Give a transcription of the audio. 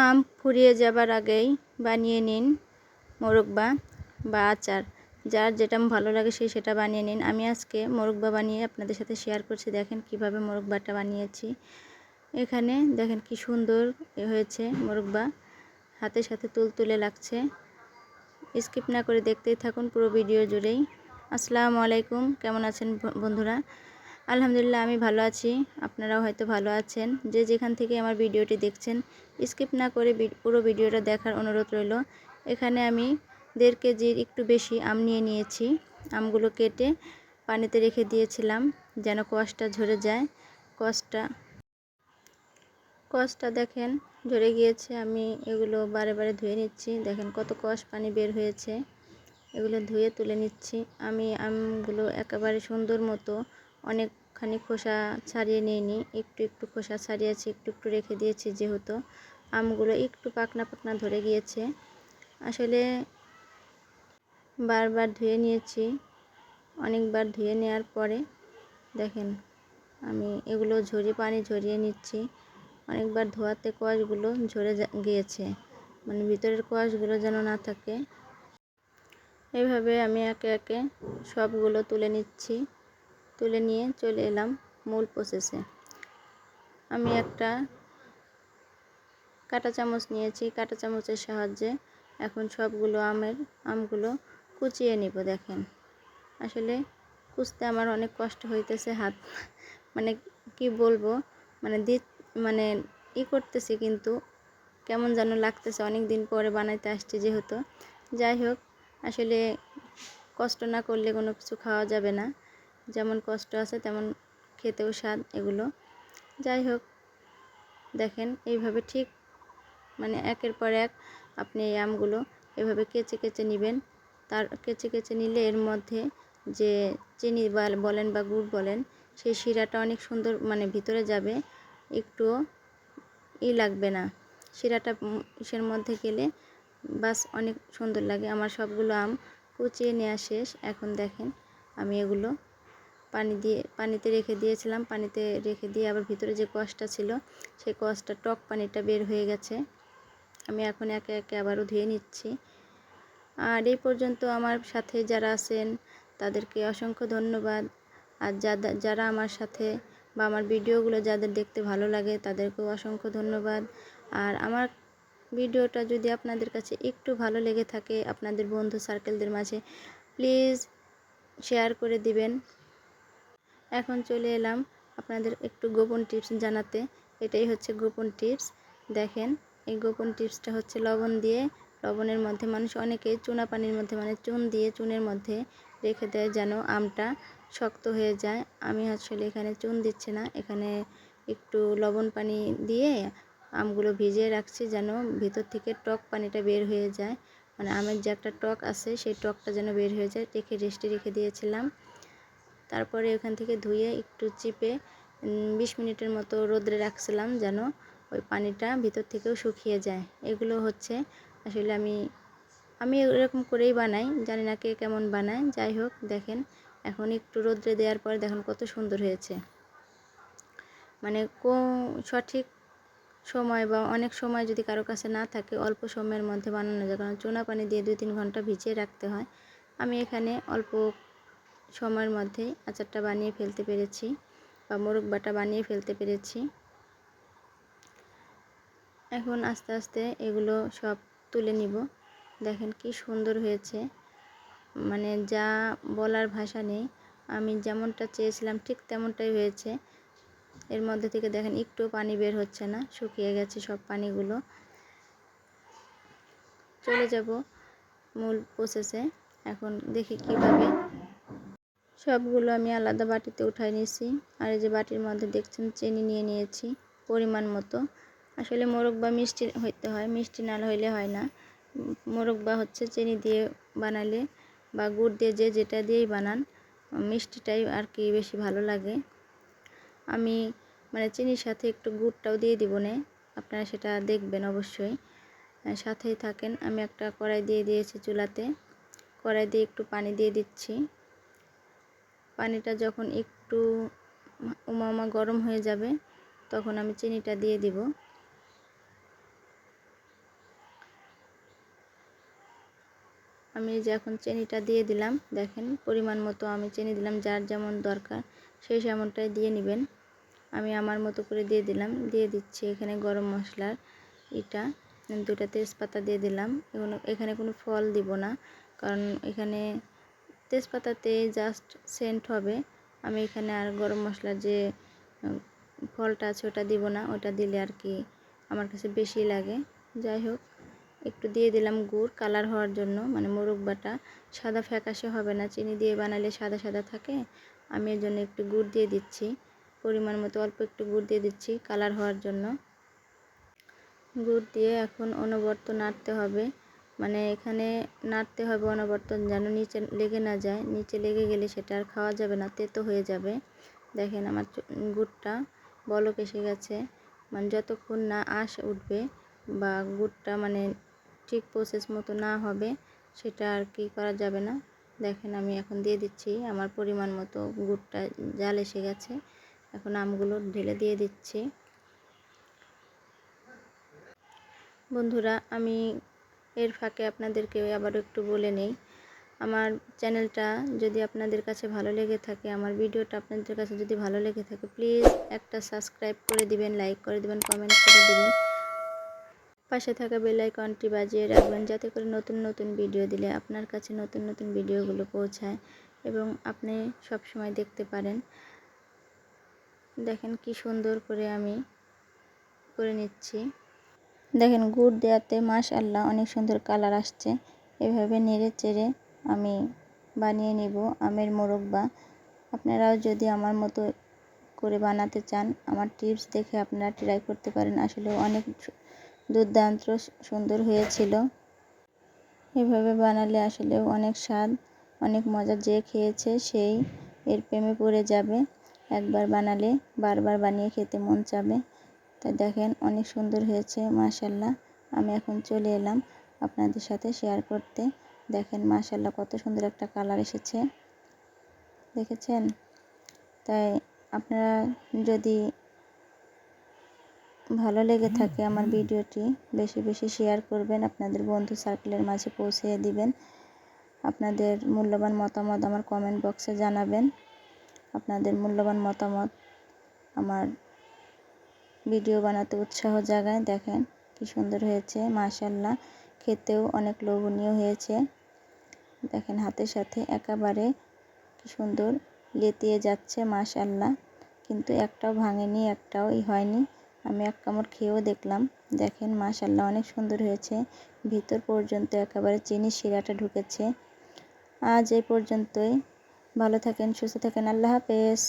আম ফুরিয়ে যাবার আগেই বানিয়ে নিন মোরব্বা বা আচার। যার যেটা ভালো লাগে সে সেটা বানিয়ে নিন। আমি আজকে মোরব্বা বানিয়ে আপনাদের সাথে শেয়ার করছি। দেখেন কীভাবে মোরব্বাটা বানিয়েছি। এখানে দেখেন কি সুন্দর হয়েছে মোরব্বা হাতের সাথে তুলতুলে লাগছে। স্কিপ না করে দেখতেই থাকুন পুরো ভিডিও জুড়েই। আসসালামু আলাইকুম। কেমন আছেন বন্ধুরা? আলহামদুলিল্লাহ, আমি ভালো আছি। আপনারাও হয়তো ভালো আছেন। যে যেখান থেকে আমার ভিডিওটি দেখছেন, স্কিপ না করে পুরো ভিডিওটা দেখার অনুরোধ রইল। এখানে আমি দেড় কেজির একটু বেশি আম নিয়ে নিয়েছি। আমগুলো কেটে পানিতে রেখে দিয়েছিলাম যেন কষটা ঝরে যায়। কষটা কষটা দেখেন, ঝরে গিয়েছে। আমি এগুলো বারে বারে ধুয়ে নিচ্ছি। দেখেন কত কষ পানি বের হয়েছে। এগুলো ধুয়ে তুলে নিচ্ছি। আমি আমগুলো একেবারে সুন্দর মতো অনেকখানি খোসা ছাড়িয়ে নিইনি। একটু একটু খোসা ছাড়িয়েছি, একটু একটু রেখে দিয়েছি যেহেতু। আমগুলো একটু পাকনা পাকনা ধরে গিয়েছে। আসলে বারবার ধুয়ে নিয়েছি। অনেকবার ধুয়ে নেওয়ার পরে দেখেন, আমি এগুলো ঝরিয়ে পানি ঝরিয়ে নিচ্ছি। অনেকবার ধোয়াতে কোয়াশগুলো ঝরে গিয়েছে। মানে ভিতরের কোয়াশগুলো যেন না থাকে। এভাবে আমি একে একে সবগুলো তুলে নিচ্ছি। তুলে নিয়ে চলে এলাম মূল প্রসেসে আমি একটা কাঁটা চামচ নিয়েছি, কাঁটা চামচের সাহায্যে এখন সবগুলো আমের আমগুলো কুচিয়ে নিব, দেখেন। আসলে কুচতে আমার অনেক কষ্ট হইতেছে হাত মানে কি বলব মানে দি মানে ই করতেছি কিন্তু কেমন যেন লাগতেছে অনেক দিন পরে বানাইতে আসছে যেহেতু। যাই হোক, আসলে কষ্ট না করলে কোনো কিছু খাওয়া যাবে না। যেমন কষ্ট আছে, তেমন খেতেও স্বাদ, এগুলো। যাই হোক, দেখেন এইভাবে ঠিক মানে একের পর এক আপনি এই আমগুলো এভাবে কেচে কেচে নেবেন। তার কেচে কেচে নিলে এর মধ্যে যে চিনি বলেন বা গুড় বলেন, সেই শিরাটা অনেক সুন্দর মানে ভিতরে যাবে, একটু ই লাগবে না। শিরাটা ইসের মধ্যে গেলে বাস অনেক সুন্দর লাগে। আমার সবগুলো আম কুচিয়ে নেওয়া শেষ। এখন দেখেন আমি এগুলো পানি দিয়ে, পানিতে রেখে দিয়েছিলাম। পানিতে রেখে দিয়ে আবার ভিতরে যে কষটা ছিল, সেই কষটা টক পানিটা বের হয়ে গেছে। আমি এখন একে একে আবারও ধুয়ে নিচ্ছি। আর এই পর্যন্ত আমার সাথে যারা আছেন, তাদেরকে অসংখ্য ধন্যবাদ। আর যারা আমার সাথে বা আমার ভিডিওগুলো যাদের দেখতে ভালো লাগে, তাদেরকেও অসংখ্য ধন্যবাদ। আর আমার ভিডিওটা যদি আপনাদের কাছে একটু ভালো লেগে থাকে, আপনাদের বন্ধু সার্কেলদের মাঝে প্লিজ শেয়ার করে দিবেন। এখন চলে এলাম আপনাদের একটু গোপন টিপস জানাতে। এটাই হচ্ছে গোপন টিপস। দেখেন, এই গোপন টিপসটা হচ্ছে লবণ দিয়ে, লবণের মধ্যে মানুষ অনেকে চুনা পানির মধ্যে মানে চুন দিয়ে চুনের মধ্যে রেখে দেয় যেন আমটা শক্ত হয়ে যায়। আমি আসলে এখানে চুন দিচ্ছি না, এখানে একটু লবণ পানি দিয়ে আমগুলো ভিজিয়ে রাখছি যেন ভিতর থেকে টক পানিটা বের হয়ে যায়। মানে আমের যে একটা টক আছে, সেই টকটা যেন বের হয়ে যায়। রেখে, রেস্টে রেখে দিয়েছিলাম। তারপরে ওখান থেকে ধুয়ে একটু চিপে বিশ মিনিটের মতো রোদ্রে রাখছিলাম যেন ওই পানিটা ভিতর থেকেও শুকিয়ে যায়। এগুলো হচ্ছে আসলে আমি আমি এরকম করেই বানাই, জানি না কে কেমন বানায়। যাই হোক, দেখেন, এখন একটু রোদ্রে দেওয়ার পর দেখুন কত সুন্দর হয়েছে। মানে কো, সঠিক সময় বা অনেক সময় যদি কারও কাছে না থাকে, অল্প সময়ের মধ্যে বানানো যায়। কারণ চুনা পানি দিয়ে দুই তিন ঘণ্টা ভিজিয়ে রাখতে হয়। আমি এখানে অল্প সময়ের মধ্যেই আচারটা বানিয়ে ফেলতে পেরেছি বা মোরগ বাটা বানিয়ে ফেলতে পেরেছি। এখন আস্তে আস্তে এগুলো সব তুলে নিব। দেখেন কি সুন্দর হয়েছে। মানে যা বলার ভাষা নেই। আমি যেমনটা চেয়েছিলাম ঠিক তেমনটাই হয়েছে। এর মধ্যে থেকে দেখেন একটু পানি বের হচ্ছে না, শুকিয়ে গেছে সব পানিগুলো। চলে যাব মূল প্রসেসে এখন দেখি কীভাবে সবগুলো আমি আলাদা বাটিতে উঠাই নিয়েছি। আর এই যে বাটির মধ্যে দেখছেন চিনি নিয়ে নিয়েছি, পরিমাণ মতো। আসলে মোরগ বা মিষ্টি হইতে হয়, মিষ্টি না হইলে হয় না। মোরগ বা হচ্ছে চিনি দিয়ে বানালে বা গুড় দিয়ে যে যেটা দিয়েই বানান, মিষ্টিটাই আর কি বেশি ভালো লাগে। আমি মানে চিনির সাথে একটু গুড়টাও দিয়ে দিব না, আপনারা সেটা দেখবেন অবশ্যই। সাথেই থাকেন, আমি একটা কড়াই দিয়ে দিয়েছি চুলাতে। কড়াই দিয়ে একটু পানি দিয়ে দিচ্ছি। পানিটা যখন একটু উমামা গরম হয়ে যাবে, তখন আমি চিনিটা দিয়ে দিব। আমি যে এখন চিনিটা দিয়ে দিলাম, দেখেন পরিমাণ মতো আমি চিনি দিলাম, যার যেমন দরকার সেই সেমনটাই দিয়ে নেবেন। আমি আমার মতো করে দিয়ে দিলাম, দিয়ে দিচ্ছি এখানে গরম মশলার এটা দুটা তেজপাতা দিয়ে দিলাম। এখানে কোনো ফল দিব না, কারণ এখানে তেজপাতাতে জাস্ট সেন্ট হবে। আমি এখানে আর গরম মশলার যে ফলটা আছে ওটা দিব না, ওটা দিলে আর কি আমার কাছে বেশি লাগে। যাই হোক, একটু দিয়ে দিলাম গুড় কালার হওয়ার জন্য মানে মোরগ বাটা। সাদা ফ্যাকাশে হবে না, চিনি দিয়ে বানালে সাদা সাদা থাকে। আমি এর জন্য একটু গুড় দিয়ে দিচ্ছি। পরিমাণ মতো অল্প একটু গুড় দিয়ে দিচ্ছি কালার হওয়ার জন্য। গুড় দিয়ে এখন অনবর্ত নাড়তে হবে। মানে এখানে নাড়তে হবে অনবর্ত যেন নিচে লেগে না যায়। নিচে লেগে গেলে সেটা আর খাওয়া যাবে না, তেতো হয়ে যাবে। দেখেন আমার গুড়টা বলক এসে গেছে। মানে যতক্ষণ না আঁশ উঠবে বা গুড়টা মানে ঠিক প্রসেস মতো না হবে, সেটা আর কি করা যাবে না। দেখেন আমি এখন দিয়ে দিচ্ছি, আমার পরিমাণ মতো গুড়টা জাল এসে গেছে। এখন আমগুলো ঢেলে দিয়ে দিচ্ছি। বন্ধুরা, আমি এর ফাঁকে আপনাদেরকে আবার একটু বলে নেই। আমার চ্যানেলটা যদি আপনাদের কাছে ভালো লেগে থাকে, আমার ভিডিওটা আপনাদের কাছে যদি ভালো লেগে থাকে, প্লিজ একটা সাবস্ক্রাইব করে দিবেন, লাইক করে দিবেন, কমেন্ট করে দিবেন। পাশে থাকা বেল আইকনটি বাজিয়ে রাখবেন যাতে করে নতুন নতুন ভিডিও দিলে আপনার কাছে নতুন নতুন ভিডিওগুলো পৌঁছায় এবং আপনি সব সময় দেখতে পারেন। দেখেন কি সুন্দর করে আমি করে নিচ্ছি। দেখেন গুড় দেওয়াতে মাশাল্লাহ অনেক সুন্দর কালার আসছে। এভাবে নেড়ে চেড়ে আমি বানিয়ে নিব আমের মোরব্বা আপনারাও যদি আমার মতো করে বানাতে চান, আমার টিপস দেখে আপনারা ট্রাই করতে পারেন। আসলে অনেক দুর্দান্ত সুন্দর হয়েছিল। এভাবে বানালে আসলেও অনেক স্বাদ, অনেক মজা যে খেয়েছে সেই এর প্রেমে পড়ে যাবে। একবার বানালে বারবার বানিয়ে খেতে মন চাবে। তাই দেখেন অনেক সুন্দর হয়েছে, মাশাল্লাহ। আমি এখন চলে এলাম আপনাদের সাথে শেয়ার করতে। দেখেন মাশাল্লাহ কত সুন্দর একটা কালার এসেছে। দেখেছেন? তাই আপনারা যদি ভালো লেগে থাকে আমার ভিডিওটি, বেশি বেশি শেয়ার করবেন, আপনাদের বন্ধু সার্কেলের মাঝে পৌঁছে দিবেন। আপনাদের মূল্যবান মতামত আমার কমেন্ট বক্সে জানাবেন। আপনাদের মূল্যবান মতামত আমার ভিডিও বানাতে উৎসাহ জাগায়। দেখেন কি সুন্দর হয়েছে মাশাল্লাহ খেতেও অনেক লোভনীয় হয়েছে। দেখেন হাতের সাথে একেবারে কি সুন্দর লেতিয়ে যাচ্ছে মাশাল্লাহ কিন্তু একটাও ভাঙেনি একটাও ই হয়নি। আমি এক কামড় খেয়েও দেখলাম। দেখেন মাশাল্লাহ অনেক সুন্দর হয়েছে। ভিতর পর্যন্ত একেবারে চিনি শিরাটা ঢুকেছে। আজ এই পর্যন্তই। ভালো থাকেন, সুস্থ থাকেন। আল্লাহ হাফেজ।